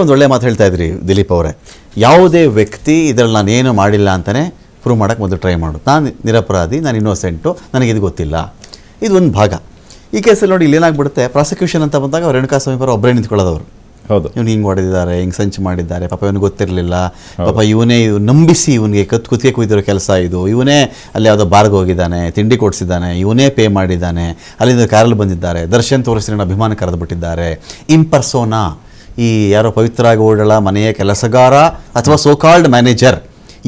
ಒಂದು ಒಳ್ಳೆ ಮಾತು ಹೇಳ್ತಾ ಇದ್ರಿ ದಿಲೀಪ್ ಅವರೇ. ಯಾವುದೇ ವ್ಯಕ್ತಿ ಇದರಲ್ಲಿ ನಾನು ಏನು ಮಾಡಿಲ್ಲ ಅಂತಲೇ ಪ್ರೂವ್ ಮಾಡೋಕ್ಕೆ ಮೊದಲು ಟ್ರೈ ಮಾಡು. ನಾನು ನಿರಪರಾಧಿ ನಾನು ಇನ್ನೋಸೆಂಟು ನನಗೆ ಇದು ಗೊತ್ತಿಲ್ಲ. ಇದು ಒಂದು ಭಾಗ. ಈ ಕೇಸಲ್ಲಿ ನೋಡಿ ಇಲ್ಲಿ ಏನಾಗ್ಬಿಡುತ್ತೆ ಪ್ರಾಸಿಕ್ಯೂಷನ್ ಅಂತ ಬಂದಾಗ ರೇಣುಕಾ ಸ್ವಾಮಿ ಒಬ್ಬರೇ ನಿಂತ್ಕೊಳ್ಳೋದವ್ರು. ಹೌದು. ಇವ್ನು ಹಿಂಗೆ ಹೊಡೆದಿದ್ದಾರೆ ಹಿಂಗೆ ಸಂಚು ಮಾಡಿದ್ದಾರೆ ಪಾಪ ಇವನಿಗೆ ಗೊತ್ತಿರಲಿಲ್ಲ. ಪಾಪ ಇವನೇ ಇವ್ ನಂಬಿಸಿ ಇವನಿಗೆ ಕತ್ ಕುತ್ತಿಗೆ ಕುಯ್ದಿರೋ ಕೆಲಸ ಇದು. ಇವನೇ ಅಲ್ಲಿ ಯಾವುದೋ ಬಾರ್ಗೆ ಹೋಗಿದ್ದಾನೆ ತಿಂಡಿ ಕೊಡಿಸಿದ್ದಾನೆ ಇವನೇ ಪೇ ಮಾಡಿದ್ದಾನೆ ಅಲ್ಲಿಂದ ಕಾರಲ್ಲಿ ಬಂದಿದ್ದಾರೆ ದರ್ಶನ್ ತೋರಿಸಿ ಅಭಿಮಾನ ಕರೆದು ಬಿಟ್ಟಿದ್ದಾರೆ ಇಂಪರ್ಸೋನಾ ಈ ಯಾರೋ ಪವಿತ್ರ ಗೌಡಳ ಮನೆಯ ಕೆಲಸಗಾರ ಅಥವಾ ಸೋಕಾಲ್ಡ್ ಮ್ಯಾನೇಜರ್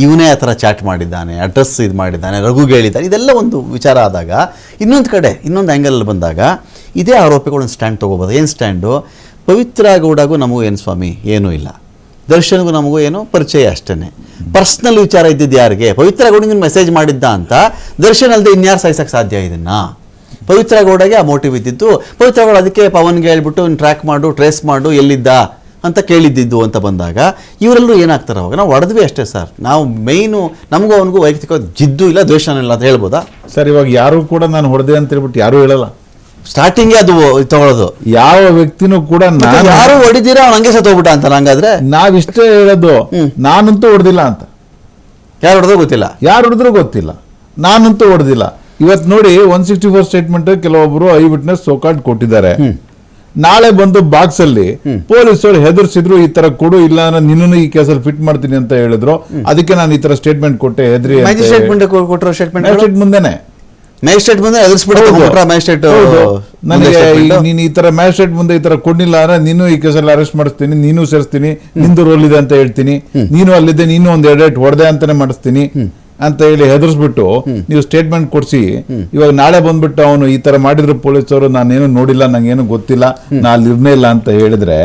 ಇವನೇ ಆ ಥರ ಚಾಟ್ ಮಾಡಿದ್ದಾನೆ ಅಡ್ರೆಸ್ ಇದು ಮಾಡಿದ್ದಾನೆ ರಘುಗೆ ಹೇಳಿದ್ದಾನೆ, ಇದೆಲ್ಲ ಒಂದು ವಿಚಾರ ಆದಾಗ ಇನ್ನೊಂದು ಕಡೆ, ಇನ್ನೊಂದು ಆ್ಯಂಗಲಲ್ಲಿ ಬಂದಾಗ ಇದೇ ಆರೋಪಿಗಳೊಂದು ಸ್ಟ್ಯಾಂಡ್ ತೊಗೋಬೋದು. ಏನು ಸ್ಟ್ಯಾಂಡು ಪವಿತ್ರ ಗೌಡಗೂ ನಮಗೂ ಏನು ಸ್ವಾಮಿ? ಏನೂ ಇಲ್ಲ. ದರ್ಶನ್ಗೂ ನಮಗೂ ಏನು? ಪರಿಚಯ ಅಷ್ಟೇ ಪರ್ಸ್ನಲ್ ವಿಚಾರ ಇದ್ದಿದ್ದು ಯಾರಿಗೆ? ಪವಿತ್ರ ಗೌಡನಿಗೆ ಮೆಸೇಜ್ ಮಾಡಿದ್ದ ಅಂತ ದರ್ಶನ್ ಅಲ್ಲದೆ ಇನ್ಯಾರು ಸಾಯಿಸೋಕ್ಕೆ ಸಾಧ್ಯ ಇದನ್ನ? ಪವಿತ್ರ ಗೌಡಗೆ ಆ ಮೋಟಿವ್ ಇದ್ದಿದ್ದು ಪವಿತ್ರ ಗೌಡ ಅದಕ್ಕೆ ಪವನ್ಗೆ ಹೇಳ್ಬಿಟ್ಟು ಟ್ರ್ಯಾಕ್ ಮಾಡು ಟ್ರೇಸ್ ಮಾಡು ಎಲ್ಲಿದ್ದ ಅಂತ ಕೇಳಿದ್ದಿದ್ದು ಅಂತ ಬಂದಾಗ ಇವರೆಲ್ಲರೂ ಏನಾಗ್ತಾರೆ ಅವಾಗ? ನಾವು ಹೊಡೆದ್ವಿ ಅಷ್ಟೇ ಸರ್. ನಾವು ಮೇಯ್ನು ನಮಗೂ ಅವನಿಗೂ ವೈಯಕ್ತಿಕ ಜಿದ್ದು ಇಲ್ಲ ದ್ವೇಷನೂ ಇಲ್ಲ ಅಂತ ಹೇಳ್ಬೋದಾ? ಸರ್ ಇವಾಗ ಯಾರು ಕೂಡ ನಾನು ಹೊಡೆದೆ ಅಂತ ಹೇಳ್ಬಿಟ್ಟು ಯಾರು ಹೇಳಲ್ಲ. ಸ್ಟಾರ್ಟಿಂಗೇ ಅದು ತಗೊಳ್ಳೋದು. ಯಾವ ವ್ಯಕ್ತಿನೂ ಕೂಡ ನಾನು ಯಾರು ಹೊಡಿದೀರ ಅವ್ನು ಹಂಗೆ ಸತ್ತೋಗ್ಬಿಟ್ಟ ಅಂತ ಹಂಗಾದ್ರೆ ನಾವಿಷ್ಟೇ ಹೇಳೋದು ನಾನಂತೂ ಹೊಡೆದಿಲ್ಲ ಅಂತ. ಯಾರು ಹೊಡೆದ್ರು ಗೊತ್ತಿಲ್ಲ? ಯಾರು ಹೊಡೆದ್ರು ಗೊತ್ತಿಲ್ಲ. ನಾನಂತೂ ಹೊಡೆದಿಲ್ಲ. ಇವತ್ತು ನೋಡಿ ಒನ್ ಸಿಕ್ಸ್ಟಿ ಫೋರ್ ಸ್ಟೇಟ್ಮೆಂಟ್ ಕೆಲವೊಬ್ರು ಐ ವಿಟ್ನೆಸ್ ಸೋಕಾಟ್ ಕೊಟ್ಟಿದ್ದಾರೆ ನಾಳೆ ಬಂದು ಬಾಕ್ಸ್ ಅಲ್ಲಿ ಪೊಲೀಸರು ಹೆದರ್ಸಿದ್ರು ಈ ತರ ಕೊಡು ಇಲ್ಲ ನಿನ್ನನ್ನು ಈ ಕೇಸಲ್ಲಿ ಫಿಟ್ ಮಾಡ್ತೀನಿ ಅಂತ ಹೇಳಿದ್ರು. ಅದಕ್ಕೆ ನಾನು ಈ ತರ ಸ್ಟೇಟ್ಮೆಂಟ್ ಕೊಟ್ಟೆ ಹೆದ್ರಿ ಸ್ಟೇಟ್ಮೆಂಟ್ ಮುಂದೆನೆ. ಮ್ಯಾಜಿಸ್ಟ್ರೇಟ್ ಮುಂದೆ ಮ್ಯಾಜಿಸ್ಟ್ರೇಟ್. ನನಗೆ ನೀನು ಈ ತರ ಮ್ಯಾಜಿಸ್ಟ್ರೇಟ್ ಮುಂದೆ ಈ ತರ ಕೊಡ್ಲಿಲ್ಲ ಅಂದ್ರೆ ನೀನು ಈ ಕೇಸಲ್ಲಿ ಅರೆಸ್ಟ್ ಮಾಡಿಸ್ತೀನಿ ನೀನು ಸೇರಿಸ್ತೀನಿ ನಿಂದು ರೋಲ್ ಇದೆ ಅಂತ ಹೇಳ್ತೀನಿ. ನೀನು ಅಲ್ಲಿದ್ದೆ ನೀನು ಒಂದ್ ಎರಡೆರಡು ಹೊಡೆದೆ ಅಂತಾನೆ ಮಾಡಿಸ್ತೀನಿ. ಅಂತ ಹೇಳಿ ಹೆದರ್ಸ್ಬಿಟ್ಟು ನೀವು ಸ್ಟೇಟ್ಮೆಂಟ್ ಕೊಡ್ಸಿ ಇವಾಗ ನಾಳೆ ಬಂದ್ಬಿಟ್ಟು ಅವನು ಈ ತರ ಮಾಡಿದ್ರು ಪೊಲೀಸರು ನಾನೇನು ನೋಡಿಲ್ಲ ನಂಗೇನು ಗೊತ್ತಿಲ್ಲ ನಾ ಅಲ್ಲಿ ಇರ್ನೇ ಇಲ್ಲ ಅಂತ ಹೇಳಿದ್ರೆ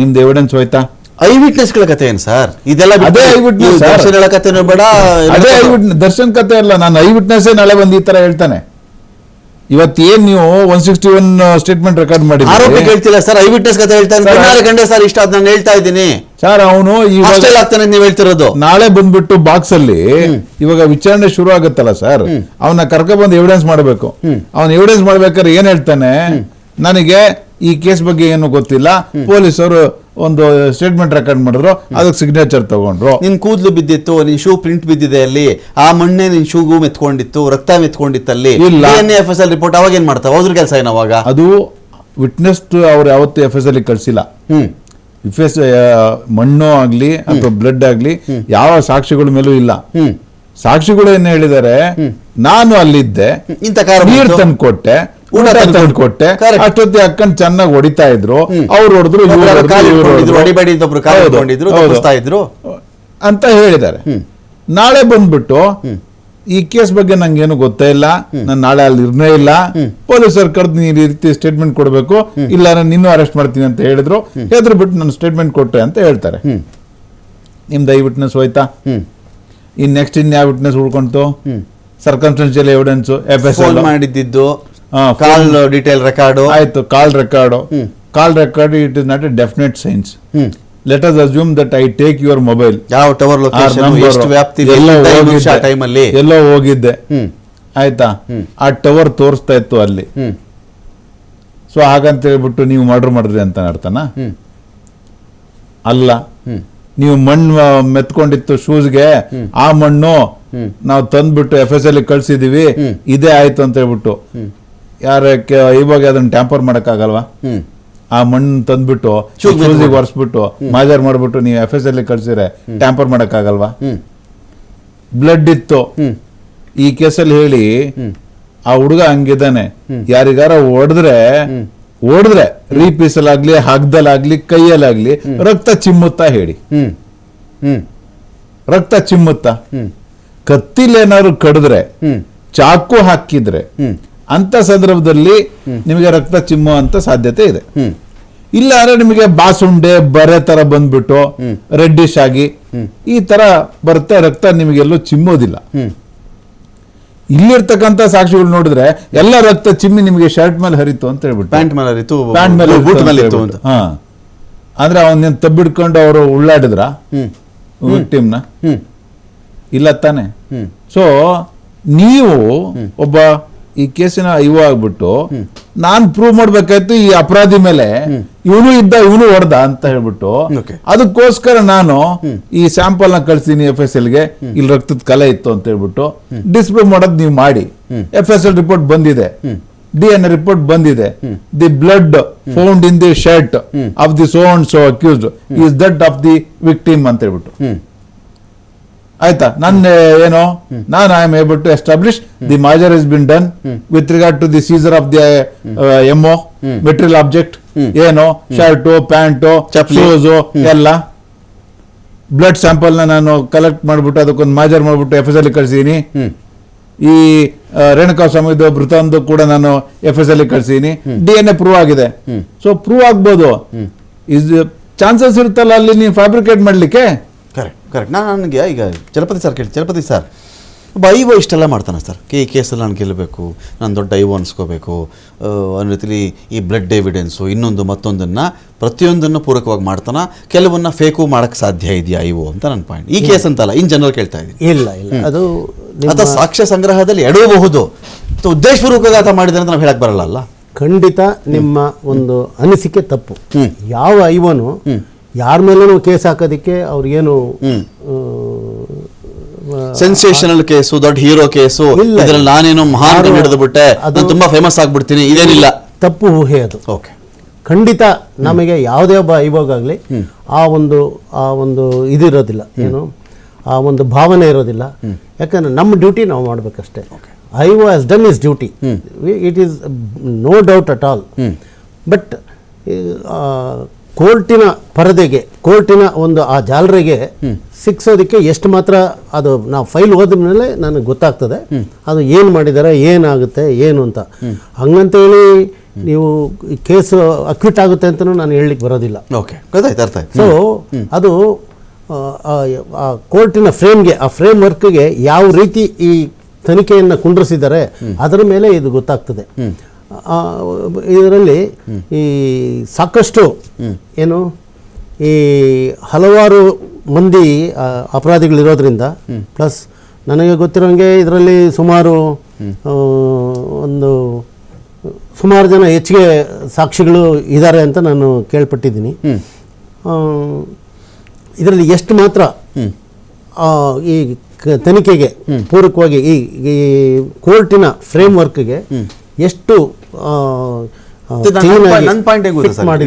ನಿಮ್ದು ಎವಿಡೆನ್ಸ್ ಹೋಯ್ತಾ? ಐ ವಿಟ್ನೆಸ್ಗಳ ಕಥೆ ಏನು ಸರ್? ಇದೆಲ್ಲ ಅದೇ ಐ ವಿಟ್ನೆಸ್. ದರ್ಶನ್ ಹೇಳೋ ಬೇಡ ಅದೇ ಐ ವಿಟ್ನೆಸ್ ದರ್ಶನ್ ಕಥೆ ಅಲ್ಲ ನಾನು ಐ ವಿಟ್ನೆಸ್ ನಾಳೆ ಬಂದು ಈ ತರ ಹೇಳ್ತಾನೆ. ಇವತ್ತೇನ್ ನೀವು one sixty one statement record ಆರೋಪಿ ಹೇಳ್ತಿಲ್ಲ ಸರ್ ಐ ವಿಟ್ನೆಸ್ ಕಥೆ ಹೇಳ್ತಾನೆ ಕಣ್ಣಾರೆ ಕಂಡೆ ಸರ್ ಇಷ್ಟ ಅದ್ ನಾನು ಹೇಳ್ತಾ ಇದ್ದೀನಿ. ಸರ್ ಅವನು ಹಾಸ್ಟೆಲ್ ಆಗ್ತಾನೆ ನೀವು ಹೇಳ್ತಿರೋದು. ನಾಳೆ ಬಂದ್ಬಿಟ್ಟು ಬಾಕ್ಸ್ ಅಲ್ಲಿ ಇವಾಗ ವಿಚಾರಣೆ ಶುರು ಆಗುತ್ತಲ್ಲ ಸರ್? ಅವನ ಕರ್ಕ ಬಂದು ಎವಿಡೆನ್ಸ್ ಮಾಡಬೇಕು. ಅವನ್ ಎವಿಡೆನ್ಸ್ ಮಾಡ್ಬೇಕಾದ್ರೆ ಏನ್ ಹೇಳ್ತಾನೆ? ನನಗೆ ಈ ಕೇಸ್ ಬಗ್ಗೆ ಏನು ಗೊತ್ತಿಲ್ಲ. ಪೊಲೀಸರು ಒಂದು ಸ್ಟೇಟ್ಮೆಂಟ್ ರೆಕಾರ್ಡ್ ಮಾಡಿದ್ರು ಅದಕ್ಕೆ ಸಿಗ್ನೇಚರ್ ತಗೊಂಡ್ರು. ನಿನ್ ಕೂದಲು ಬಿದ್ದಿತ್ತು ನಿನ್ ಶೂ ಪ್ರಿಂಟ್ ಬಿದ್ದಿದೆ ಅಲ್ಲಿ ಆ ಮಣ್ಣೆ ನಿನ್ ಶೂಗೂ ಮೆತ್ಕೊಂಡಿತ್ತು ರಕ್ತ ಮೆತ್ಕೊಂಡಿತ್ತಲ್ಲಿ. ಇಲ್ಲ. ಎಫ್ ಎಸ್ ಎಲ್ ರಿಪೋರ್ಟ್ ಅವಾಗ ಏನ್ ಮಾಡ್ತಾವ ಹೋದ್ರ ಕೆಲಸ ಏನು ಅವಾಗ? ಅದು ವಿಟ್ನೆಸ್ ಅವ್ರು ಯಾವತ್ತು ಎಫ್ ಎಸ್ ಎಲ್ ಕಳ್ಸಿಲ್ಲ. ಎಫ್ ಎಸ್ ಮಣ್ಣು ಆಗ್ಲಿ ಅಥವಾ ಬ್ಲಡ್ ಆಗ್ಲಿ ಯಾವ ಸಾಕ್ಷಿಗಳ ಮೇಲೂ ಇಲ್ಲ. ಸಾಕ್ಷಿಗಳು ಏನ್ ಹೇಳಿದಾರೆ ನಾನು ಅಲ್ಲಿದ್ದೆ ನೀರ್. ತಂದು ಕೊಟ್ಟೆ ಊಟ ತಂದು ಕೊಟ್ಟೆ. ಅಷ್ಟೊತ್ತಿ ಅಕ್ಕನ್ ಚೆನ್ನಾಗಿ ಹೊಡಿತಾ ಇದ್ರು. ಅವ್ರು ಹೊಡೆದ್ರು ಅಂತ ಹೇಳಿದ್ದಾರೆ. ನಾಳೆ ಬಂದ್ಬಿಟ್ಟು ಈ ಕೇಸ್ ಬಗ್ಗೆ ನಂಗೇನು ಗೊತ್ತೇ ಇಲ್ಲ. ನಾನು ನಾಳೆ ಅಲ್ಲಿ ಇರ್ನೇ ಇಲ್ಲ. ಪೊಲೀಸರು ಕರೆದು ನೀನು ಈ ರೀತಿ ಸ್ಟೇಟ್ಮೆಂಟ್ ಕೊಡಬೇಕು. ಇಲ್ಲ ನಾನು ನಿನ್ನೂ ಅರೆಸ್ಟ್ ಮಾಡ್ತೀನಿ ಅಂತ ಹೇಳಿದ್ರು. ಹೆದ್ರು ಬಿಟ್ಟು ನಾನು ಸ್ಟೇಟ್ಮೆಂಟ್ ಕೊಟ್ಟೆ ಅಂತ ಹೇಳ್ತಾರೆ. ನಿಮ್ದು ಐ ವಿಟ್ನೆಸ್ ಹೋಯ್ತಾ? ಇನ್ ನೆಕ್ಸ್ಟ್ ಇನ್ ಯಾವ ವಿಟ್ನೆಸ್ ಉಳ್ಕೊಂತು ಸರ್ಕಮ್ಸ್ಟೆನ್ಷಿಯಲ್ ಎವಿಡೆನ್ಸ್ ಎಫ್ ಎಸ್ ಮಾಡಿದ್ದು. Call detail record. ಆಯ್ತು call record. Call record it is not a definite science let us assume that I take your mobile ಯಾವ ಟವರ್ ಎಷ್ಟು ವ್ಯಾಪ್ತಿ ಟೈಮಲ್ಲಿ ಎಲ್ಲೋ ಹೋಗಿದ್ದೆ. ಆಯ್ತಾ? ಆ ಟವರ್ ತೋರಿಸ್ತಾ ಇತ್ತು ಅಲ್ಲಿ. ಸೊ ಹಾಗಂತ ಹೇಳ್ಬಿಟ್ಟು ನೀವು ಮರ್ಡರ್ ಮಾಡಿದ್ರಿ ಅಂತ ಅರ್ಥನಾ? ಅಲ್ಲ. ನೀವು ಮಣ್ಣು ಮೆತ್ಕೊಂಡಿತ್ತು ಶೂಸ್ಗೆ ಆ ಮಣ್ಣು ನಾವು ತಂದ್ಬಿಟ್ಟು ಎಫ್ ಎಸ್ ಅಲ್ಲಿ ಕಳ್ಸಿದೀವಿ. ಇದೇ ಆಯ್ತು ಅಂತ ಹೇಳ್ಬಿಟ್ಟು. ಯಾರ ಇವಾಗ ಅದನ್ನ ಟ್ಯಾಂಪರ್ ಮಾಡೋಕ್ಕಾಗಲ್ವಾ? ಆ ಮಣ್ಣು ತಂದ್ಬಿಟ್ಟು ಚೂಸಿಗೆ ಶೂಸಿಗೆ. ಒರೆಸ್ಬಿಟ್ಟು ಮಾಜರ್ ಮಾಡ್ಬಿಟ್ಟು ನೀವು ಎಫ್ ಎಸ್ ಅಲ್ಲಿ ಕಳ್ಸಿದ್ರೆ ಟ್ಯಾಂಪರ್ ಮಾಡೋಕ್ಕಾಗಲ್ವಾ ಬ್ಲಡ್ ಇತ್ತು. ಈ ಕೇಸಲ್ಲಿ ಹೇಳಿ ಆ ಹುಡುಗ ಹಂಗಿದ್ದಾನೆ ಯಾರಿಗಾರ ಓಡಿದ್ರೆ ಓಡಿದ್ರೆ ರೀಪೀಸಲ್ಲಾಗ್ಲಿ ಹಗ್ದಲ್ಲಾಗ್ಲಿ ಕೈಯಲ್ಲಾಗ್ಲಿ ರಕ್ತ ಚಿಮ್ಮುತ್ತಾ ಹೇಳಿ. ರಕ್ತ ಚಿಮ್ಮುತ್ತಾ? ಕತ್ತಿಲೇನಾದ್ರು ಕಡಿದ್ರೆ ಚಾಕು ಹಾಕಿದ್ರೆ ಅಂತ ಸಂದರ್ಭದಲ್ಲಿ ನಿಮಗೆ ರಕ್ತ ಚಿಮ್ಮೋ ಅಂತ ಸಾಧ್ಯತೆ ಇದೆ. ಇಲ್ಲ ಅಂದ್ರೆ ನಿಮಗೆ ಬಾಸುಂಡೆ ಬರೆ ತರ ಬಂದ್ಬಿಟ್ಟು ರೆಡ್ಡಿಶ್ ಆಗಿ ಈ ತರ ಬರುತ್ತೆ ರಕ್ತ ನಿಮಗೆಲ್ಲೂ ಚಿಮ್ಮೋದಿಲ್ಲ. ಇಲ್ಲಿರ್ತಕ್ಕಂಥ ಸಾಕ್ಷಿಗಳು ನೋಡಿದ್ರೆ ಎಲ್ಲ ರಕ್ತ ಚಿಮ್ಮಿ ನಿಮಗೆ ಶರ್ಟ್ ಮೇಲೆ ಹರಿತು ಅಂತ ಹೇಳ್ಬಿಟ್ಟು. ಪ್ಯಾಂಟ್ ಮೇಲೆ ಹರಿತು ಪ್ಯಾಂಟ್ ಮೇಲೆ ಬೂಟ್ ಮೇಲೆ ಇತ್ತು ಅಂತ. ಹಾ. ಅಂದ್ರೆ ಅವನ್ನ ತಬ್ಬಿಡ್ಕೊಂಡು ಅವರು ಉಳ್ಳಾಡಿದ್ರ? ಟೀಮ್ನ ಇಲ್ಲ ತಾನೆ. ಸೊ ನೀವು ಒಬ್ಬ ಈ ಕೇಸಿನ ಇವು ಆಗ್ಬಿಟ್ಟು ನಾನ್ ಪ್ರೂವ್ ಮಾಡ್ಬೇಕಾಯ್ತು ಈ ಅಪರಾಧಿ ಮೇಲೆ. ಇವನು ಇದ್ದ ಇವನು ಹೊಡೆದ ಅಂತ ಹೇಳ್ಬಿಟ್ಟು ಅದಕ್ಕೋಸ್ಕರ ನಾನು ಈ ಸ್ಯಾಂಪಲ್ನ ಕಳ್ಸಿನಿ ಎಫ್ ಎಸ್ ಎಲ್ಗೆ. ಇಲ್ಲಿ ರಕ್ತದ ಕಲೆ ಇತ್ತು ಅಂತ ಹೇಳ್ಬಿಟ್ಟು ಡಿಸ್ಪ್ಲೇ ಮಾಡೋದು ನೀವು ಮಾಡಿ. ಎಫ್ ಎಸ್ ಎಲ್ ರಿಪೋರ್ಟ್ ಬಂದಿದೆ. ಡಿ ಎನ್ ರಿಪೋರ್ಟ್ ಬಂದಿದೆ. The blood found in the shirt of the so and so accused is that of the victim ಅಂತ ಹೇಳ್ಬಿಟ್ಟು. ಆಯ್ತಾ? ನನ್ನ ಏನು? ನಾನು I am able to establish the mahazar is been done with regard to the seizure of the M O material object ಏನು? Shirt pant shoes ಎಲ್ಲ. Blood ಸ್ಯಾಂಪಲ್ನ ನಾನು ಕಲೆಕ್ಟ್ ಮಾಡ್ಬಿಟ್ಟು ಅದಕ್ಕೊಂದು ಮಾಜರ್ ಮಾಡ್ಬಿಟ್ಟು ಎಫ್ ಎಸ್ ಅಲ್ಲಿ ಕಳ್ಸಿದೀನಿ. ಈ ರೇಣುಕಾ ಸ್ವಾಮಿದು ಮೃತಂದು ಕೂಡ ನಾನು ಎಫ್ ಎಸ್ ಅಲ್ಲಿ ಕಳ್ಸಿದೀನಿ. ಡಿ ಎನ್ ಎ ಪ್ರೂವ್ ಆಗಿದೆ. ಸೊ ಪ್ರೂವ್ ಆಗ್ಬೋದು. ಇಸ್ ಚಾನ್ಸಸ್ ಇರುತ್ತಲ್ಲ ಅಲ್ಲಿ ನೀವು ಫ್ಯಾಬ್ರಿಕೇಟ್ ಮಾಡ್ಲಿಕ್ಕೆ? ಕರೆಕ್ಟ್ ನಾನು ನನಗೆ ಈಗ ಚಲಪತಿ ಸರ್ ಕೇಳಿ ಚಲಪತಿ ಸರ್ ಒಬ್ಬ ಐವೋ ಇಷ್ಟೆಲ್ಲ ಮಾಡ್ತಾನೆ ಸರ್ ಕೆ ಈ ಕೇಸಲ್ಲಿ ನಾನು ಗೆಲ್ಲಬೇಕು ನಾನು ದೊಡ್ಡ ಐವೋ ಅನ್ಸ್ಕೋಬೇಕು. ಅನ್ನೋ ರೀತಿಲಿ ಈ ಬ್ಲಡ್ ಎವಿಡೆನ್ಸು ಇನ್ನೊಂದು ಮತ್ತೊಂದನ್ನು ಪ್ರತಿಯೊಂದನ್ನು ಪೂರಕವಾಗಿ ಮಾಡ್ತಾನೆ. ಕೆಲವನ್ನ ಫೇಕು ಮಾಡೋಕ್ಕೆ ಸಾಧ್ಯ ಇದೆಯಾ ಐವೋ ಅಂತ ನನ್ನ ಪಾಯಿಂಟ್ ಈ ಕೇಸ್ ಅಂತಲ್ಲ ಇನ್ ಜನರಲ್ ಕೇಳ್ತಾ ಇದ್ದೀನಿ ಇಲ್ಲ ಇಲ್ಲ. ಅದು ಅಥವಾ ಸಾಕ್ಷ್ಯ ಸಂಗ್ರಹದಲ್ಲಿ ಎಡಬಹುದು ಅಥವಾ ಉದ್ದೇಶಪೂರ್ವಕವಾಗಿ ಆತ ಮಾಡಿದ್ರೆ ಅಂತ ನಾವು ಹೇಳಕ್ ಬರಲ್ಲ ಖಂಡಿತ ನಿಮ್ಮ ಒಂದು ಅನಿಸಿಕೆ ತಪ್ಪು. ಯಾವ ಐವನು ಯಾರ ಮೇಲೂ ಕೇಸ್ ಹಾಕೋದಕ್ಕೆ ಅವ್ರಿಗೇನು ಸೆನ್ಸೇಷನಲ್ ಕೇಸು ದೊಡ್ಡ ಹೀರೋ ಕೇಸು. ಇದ್ರಲ್ಲಿ ನಾನೇನೋ ಮಹಾನ್ ಹಿಡಿದು ಬಿಟ್ಟೆ ಅದು- ನಾನು ತುಂಬಾ ಫೇಮಸ್ ಆಗ್ಬಿಡ್ತೀನಿ ಇದೇನಿಲ್ಲ. ತಪ್ಪು ಊಹೆ ಅದು. ಓಕೆ ಖಂಡಿತ ನಮಗೆ ಯಾವುದೇ ಒಬ್ಬ ಐವಾಗಲಿ ಆ ಒಂದು ಆ ಒಂದು ಇದಿರೋದಿಲ್ಲ ಏನು ಆ ಒಂದು ಭಾವನೆ ಇರೋದಿಲ್ಲ. ಯಾಕಂದ್ರೆ ನಮ್ಮ ಡ್ಯೂಟಿ ನಾವು ಮಾಡಬೇಕಷ್ಟೇ. I was done is duty it is no doubt at all but ಕೋರ್ಟಿನ ಪರದೆಗೆ ಕೋರ್ಟಿನ ಒಂದು ಆ ಜಾಲರಿಗೆ ಸಿಕ್ಸೋದಕ್ಕೆ ಎಷ್ಟು ಮಾತ್ರ ಅದು ನಾವು ಫೈಲ್ ಓದಿದ ಮೇಲೆ ನನಗೆ ಗೊತ್ತಾಗ್ತದೆ. ಅದು ಏನು ಮಾಡಿದ್ದಾರೆ ಏನಾಗುತ್ತೆ ಏನು ಅಂತ. ಹಂಗಂತೇಳಿ ನೀವು ಕೇಸು ಅಕ್ವಿಟ್ ಆಗುತ್ತೆ ಅಂತಲೂ ನಾನು ಹೇಳಲಿಕ್ಕೆ ಬರೋದಿಲ್ಲ. ಓಕೆ ಗೊತ್ತಾಯ್ತು ಅರ್ಥ ಸೊ ಅದು ಆ ಕೋರ್ಟಿನ ಫ್ರೇಮ್ಗೆ ಆ ಫ್ರೇಮ್ ವರ್ಕ್ಗೆ ಯಾವ ರೀತಿ ಈ ತನಿಖೆಯನ್ನು ಕುಂಡ್ರಿಸಿದ್ದಾರೆ ಅದರ ಮೇಲೆ ಇದು ಗೊತ್ತಾಗ್ತದೆ. ಇದರಲ್ಲಿ ಈ ಸಾಕಷ್ಟು ಏನು ಈ ಹಲವಾರು ಮಂದಿ ಅಪರಾಧಿಗಳು ಅಪರಾಧಿಗಳಿರೋದ್ರಿಂದ ಪ್ಲಸ್ ನನಗೆ ಗೊತ್ತಿರೋಂಗೆ ಇದರಲ್ಲಿ ಸುಮಾರು ಒಂದು ಸುಮಾರು ಜನ ಹೆಚ್ಚಿಗೆ ಸಾಕ್ಷಿಗಳು ಇದ್ದಾರೆ ಅಂತ ನಾನು ಕೇಳ್ಪಟ್ಟಿದ್ದೀನಿ. ಇದರಲ್ಲಿ ಎಷ್ಟು ಮಾತ್ರ ಈ ತನಿಖೆಗೆ ಪೂರಕವಾಗಿ ಈ ಈ ಕೋರ್ಟಿನ ಫ್ರೇಮ್ ವರ್ಕ್ಗೆ ಎಷ್ಟು ಆಮೇಲೆ ನನ್ ಪಾಯಿಂಟ್ ಎಗುರಸ್ ಮಾಡಿ